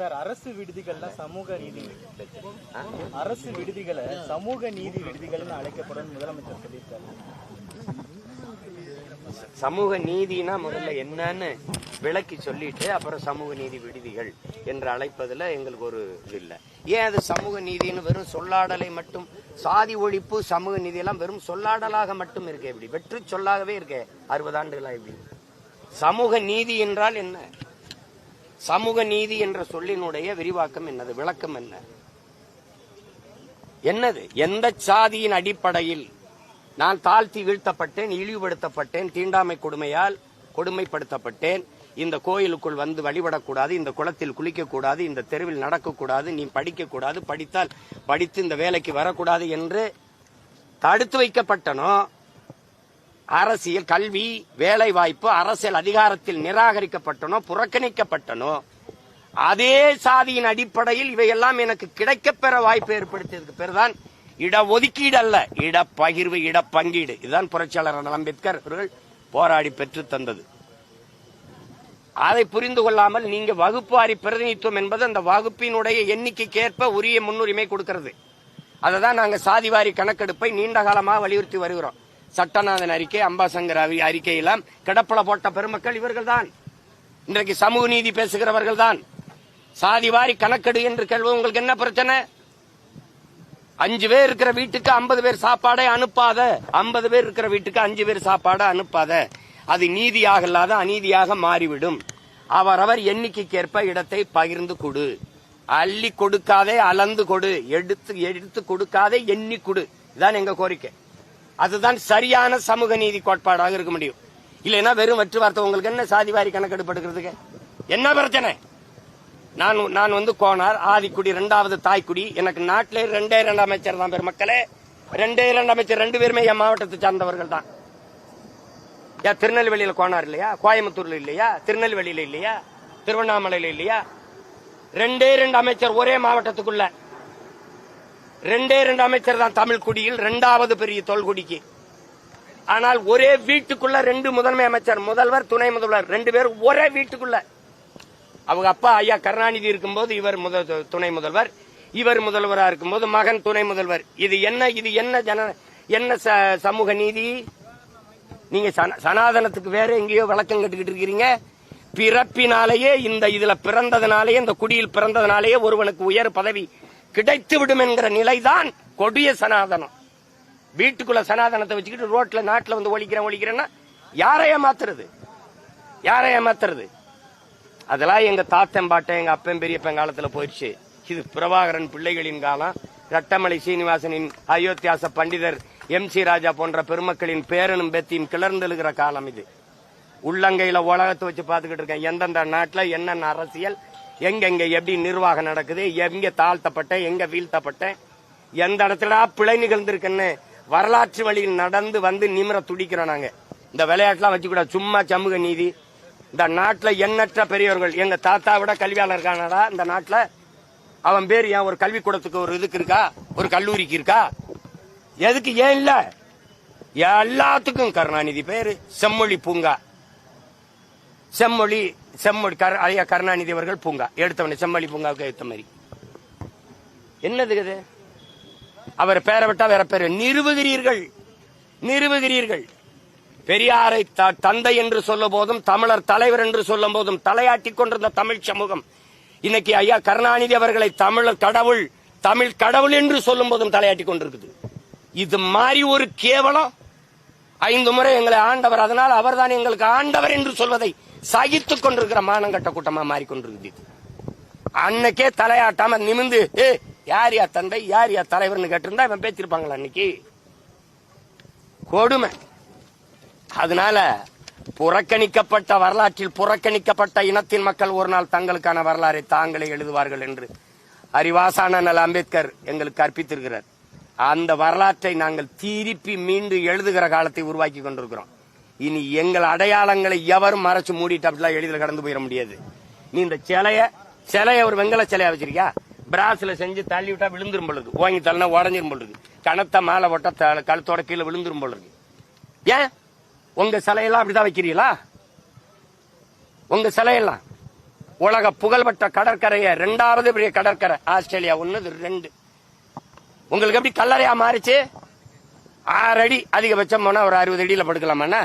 Sir அரசு விடுதிகள்ல சமூக நீதி அரசு விடுதிகளை சமூக நீதி விடுதிகள்னு அழைக்கப்படும் முதலமைச்சர் சொல்லியிருக்காரு. சமூக நீதினா முதல்ல என்னன்னு விளக்கி சொல்லிட்டு அப்புறம் சமூக நீதி விடுதிகள் என்று அழைப்பதில் எங்களுக்கு ஒரு இது இல்லை. ஏன் அது சமூக நீதின்னு வெறும் சொல்லாடலை மட்டும் சாதி ஒழிப்பு சமூக நீதியெல்லாம் வெறும் சொல்லாடலாக மட்டும் இருக்கே இப்படி? வெற்று சொல்லாகவே இருக்கே அறுபது ஆண்டுகளாக இப்படி? சமூக நீதி என்றால் என்ன? சமூக நீதி என்ற சொல்லினுடைய விரிவாக்கம் என்னது? விளக்கம் என்ன? என்னது? எந்த சாதியின் அடிப்படையில் நான் தாழ்த்தி வீழ்த்தப்பட்டேன் இழிவுபடுத்தப்பட்டேன் தீண்டாமை கொடுமையால் கொடுமைப்படுத்தப்பட்டேன் இந்த கோயிலுக்குள் வந்து வழிபடக்கூடாது இந்த குளத்தில் குளிக்கக்கூடாது இந்த தெருவில் நடக்கக்கூடாது நீ படிக்கக்கூடாது படித்தால் படித்து இந்த வேலைக்கு வரக்கூடாது என்று தடுத்து வைக்கப்பட்டனோ அரசியல் கல்வி வேலை வாய்ப்பு அரசியல் அதிகாரத்தில் நிராகரிக்கப்பட்டனோ புறக்கணிக்கப்பட்டனோ அதே சாதியின் அடிப்படையில் இவையெல்லாம் எனக்கு கிடைக்கப்பெற வாய்ப்பு ஏற்படுத்தியதுக்கு பேர்தான் இட ஒதுக்கீடு அல்ல இடப்பகிர்வு இடப்பங்கீடு. இதுதான் புரட்சியாளர் அம்பேத்கர் அவர்கள் போராடி பெற்று தந்தது. அதை புரிந்து கொள்ளாமல் நீங்க வகுப்பாரி பிரதிநிதித்துவம் என்பது அந்த வகுப்பினுடைய எண்ணிக்கைக்கேற்ப உரிய முன்னுரிமை கொடுக்கிறது. அதை தான் நாங்கள் சாதிவாரி கணக்கெடுப்பை நீண்ட காலமாக வலியுறுத்தி வருகிறோம். சட்டநாதன் அறிக்கை அம்பாசங்கர் அறி- அறிக்கையெல்லாம் கிடப்பல போட்ட பெருமக்கள் இவர்கள் தான் இன்றைக்கு சமூக நீதி பேசுகிறவர்கள் தான் சாதி வாரி கணக்கெடு என்று கேள்வி உங்களுக்கு என்ன பிரச்சனை? அஞ்சு பேர் இருக்கிற வீட்டுக்கு ஐம்பது பேர் சாப்பாடை அனுப்பாத. ஐம்பது பேர் இருக்கிற வீட்டுக்கு அஞ்சு பேர் சாப்பாடை அனுப்பாத. அது நீதியாக இல்லாத அநீதியாக மாறிவிடும். அவரவர் எண்ணிக்கைக்கேற்ப இடத்தை பகிர்ந்து கொடு. அள்ளி கொடுக்காதே அளந்து கொடு. எடுத்து எடுத்து கொடுக்காதே எண்ணி கொடு. இதான் எங்க கோரிக்கை. அதுதான் சரியான சமூக நீதி கோட்பாடாக இருக்க முடியும். இல்லைன்னா வெறும் வெற்று வார்த்தை. உங்களுக்கு என்ன சாதிவாரி கணக்கெடுப்படுகிறதுக்கு என்ன பிரச்சனை? நான் நான் வந்து கோனார் ஆதிக்குடி ரெண்டாவது தாய்க்குடி. எனக்கு நாட்டிலே ரெண்டே ரெண்டு அமைச்சர் தான் பெருமக்களே. ரெண்டே ரெண்டு அமைச்சர் ரெண்டு பேருமே என் மாவட்டத்தை சார்ந்தவர்கள் தான். ஏன் திருநெல்வேலியில் கோனார் இல்லையா? கோயம்புத்தூர்ல இல்லையா? திருநெல்வேலியில இல்லையா? திருவண்ணாமலையில இல்லையா? ரெண்டே ரெண்டு அமைச்சர் ஒரே மாவட்டத்துக்குள்ள. ரெண்டே ரெண்டு அமைச்சர் தான் தமிழ் குடியில் ரெண்டாவது பெரிய தொல்குடிக்கு. ஆனால் ஒரே வீட்டுக்குள்ள ரெண்டு முதன்மை அமைச்சர் முதல்வர் துணை முதல்வர் ரெண்டு பேரும் ஒரே வீட்டுக்குள்ள. அவங்க அப்பா ஐயா கருணாநிதி இருக்கும்போது இவர் முதல் துணை முதல்வர். இவர் முதல்வராக இருக்கும்போது மகன் துணை முதல்வர். இது என்ன இது என்ன ஜன என்ன ச- சமூக நீதி? நீங்க சன- சனாதனத்துக்கு வேற எங்கேயோ விளக்கம் கட்டுக்கிட்டு இருக்கிறீங்க. பிறப்பினாலேயே இந்த இதுல பிறந்ததுனாலேயே இந்த குடியில் பிறந்ததுனாலேயே ஒருவனுக்கு உயர் பதவி கிடைத்துவிடும் என்கிற நிலைதான் கொடிய சனாதனம். வீட்டுக்குள்ள சனாதனத்தை வச்சுக்கிட்டு ரோட்ல நாட்டில் வந்து ஒழிக்கிறேன் ஒழிக்கிறேன்னா யாரை ஏமாத்துறது? யாரை ஏமாத்துறது? அதெல்லாம் எங்க தாத்தன் பாட்டன் எங்க அப்பன் பெரியப்பன் காலத்துல போயிடுச்சு. இது பிரபாகரன் பிள்ளைகளின் காலம். ரட்டமலை சீனிவாசனின் அயோத்தியாச பண்டிதர் எம் சி ராஜா போன்ற பெருமக்களின் பேரனும் பெத்தியும் கிளர்ந்தெழுகிற காலம் இது. உள்ளங்கையில உலகத்தை வச்சு பார்த்துக்கிட்டு இருக்கேன். எந்தெந்த நாட்டில் என்னென்ன அரசியல் எங்கெங்க எப்படி நிர்வாகம் நடக்குது எங்க தாழ்த்தப்பட்டேன் எங்க வீழ்த்தப்பட்டேன் எந்த இடத்துல பிழை நிகழ்ந்திருக்குன்னு வரலாற்று வழியில் நடந்து வந்து நிமிர துடிக்கிறோம் நாங்க. இந்த விளையாட்டுலாம் வச்சுக்கூடாது சும்மா சமூக நீதி. இந்த நாட்டில் எண்ணற்ற பெரியவர்கள் எங்க தாத்தா விட கல்வியாளர் இருக்கானடா இந்த நாட்டில் அவன் பேர் ஏன் ஒரு கல்விக்கூடத்துக்கு ஒரு இதுக்கு இருக்கா? ஒரு கல்லூரிக்கு இருக்கா? எதுக்கு ஏன் இல்ல? எல்லாத்துக்கும் கருணாநிதி பேரு செம்மொழி பூங்கா. செம்மொழி செம்மொழி கரு- ஐயா கருணாநிதி அவர்கள் பூங்கா. எடுத்தவனே செம்மொழி பூங்காவுக்கு எடுத்த மாதிரி. என்னது இது? அவர் பேரை விட்டா வேற பேர். நிறுவுகிறீர்கள் நிறுவுகிறீர்கள் பெரியாரை த- தந்தை என்று சொல்லும் போதும் தமிழர் தலைவர் என்று சொல்லும் போதும் தலையாட்டி கொண்டிருந்த தமிழ் சமூகம் இன்னைக்கு ஐயா கருணாநிதி அவர்களை தமிழர் கடவுள் தமிழ் கடவுள் என்று சொல்லும் போதும் தலையாட்டிக் கொண்டிருக்குது. இது மாதிரி ஒரு கேவலம். ஐந்து முறை எங்களை ஆண்டவர் அதனால் அவர்தான் எங்களுக்கு ஆண்டவர் என்று சொல்வதை சகித்து கொண்டிருக்கிற மானங்கட்ட கூட்டமா மாறிக்கொண்டிருக்குது அன்னைக்கே தலையாட்டாம நிமிந்து ஏ யார் யா தந்தை? யார் யா தலைவர்னு கேட்டிருந்தா இவன் பேச்சிருப்பாங்களா அன்னைக்கு? கொடுமை. அதனால புறக்கணிக்கப்பட்ட வரலாற்றில் புறக்கணிக்கப்பட்ட இனத்தின் மக்கள் ஒரு நாள் தங்களுக்கான வரலாறை தாங்களே எழுதுவார்கள் என்று அறிவாசான அம்பேத்கர் எங்களுக்கு கற்பித்திருக்கிறார் அந்த வரலாற்றை நாங்கள் திருப்பி மீண்டு எழுதுகிற காலத்தை உருவாக்கி கொண்டிருக்கிறோம். இனி எங்கள் அடையாளங்களை எவரும் மறைச்சு மூடிட்டு அப்படிலாம் எளிதில் கடந்து போயிட முடியாது. நீ இந்த சிலைய சிலைய ஒரு வெங்கல சிலையா வச்சிருக்கியா? பிராஸ்ல செஞ்சு தள்ளி விட்டா விழுந்துரும் பொழுது. ஓங்கி தள்ளினா உடஞ்சிரும் பொழுது. கணத்தை மாலை ஒட்ட கழுத்தோட கீழே விழுந்துரும் பொழுது. ஏன்? உங்க சிலையெல்லாம் அப்படிதான் வைக்கிறீங்களா? உங்க சிலையெல்லாம். உலக புகழ்பெற்ற கடற்கரையை ரெண்டாவது பெரிய கடற்கரை. ஆஸ்திரேலியா ஒன்னு ரெண்டு. உங்களுக்கு எப்படி கல்லறையா மாறிச்சு? ஆறு அடி அதிகபட்சம் போனா ஒரு அறுபது அடியில படுக்கலாமாண்ணா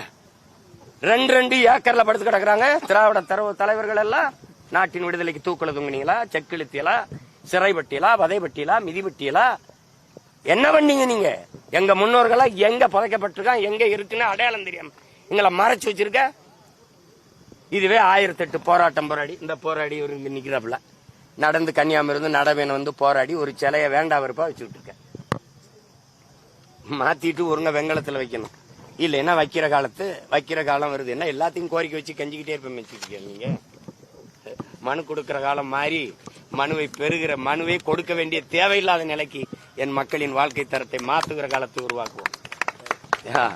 ரெண்டு ரெண்டு ஏக்கர்ல படுத்து கிடக்குறாங்க. திராவிட தரவு தலைவர்கள் எல்லாம் நாட்டின் விடுதலைக்கு தூக்கல தொங்குனீங்களா? செக்கிழுத்தியலா சிறைப்பட்டியலா வதைப்பட்டியலா மிதிப்பட்டியலா என்ன பண்ணீங்க நீங்க? எங்க முன்னோர்களா எங்க புதைக்கப்பட்டிருக்கான் எங்க இருக்குன்னு அடையாளம் தெரியாம எங்களை மறைச்சு வச்சிருக்க? இதுவே ஆயிரத்தி எட்டு போராட்டம் போராடி இந்த போராடி ஒரு நிக்கிறாப்புல. நடந்து கன்னியாமிருந்து நடவேன வந்து போராடி ஒரு சிலைய வேண்டாம் வெறுப்பா வச்சு விட்டுருக்க. மாத்திட்டு ஒருங்க வெங்கலத்துல வைக்கணும். இல்லைன்னா வைக்கிற காலத்து வைக்கிற காலம் வருது. என்ன எல்லாத்தையும் கோரிக்கை வச்சு கஞ்சிக்கிட்டே இருப்பேன் வச்சுக்கோங்க நீங்க. மனு கொடுக்கிற காலம் மாறி மனுவை பெறுகிற மனுவை கொடுக்க வேண்டிய தேவையில்லாத நிலைக்கு என் மக்களின் வாழ்க்கை தரத்தை மாத்துகிற காலத்தை உருவாக்குவோம். ஆ.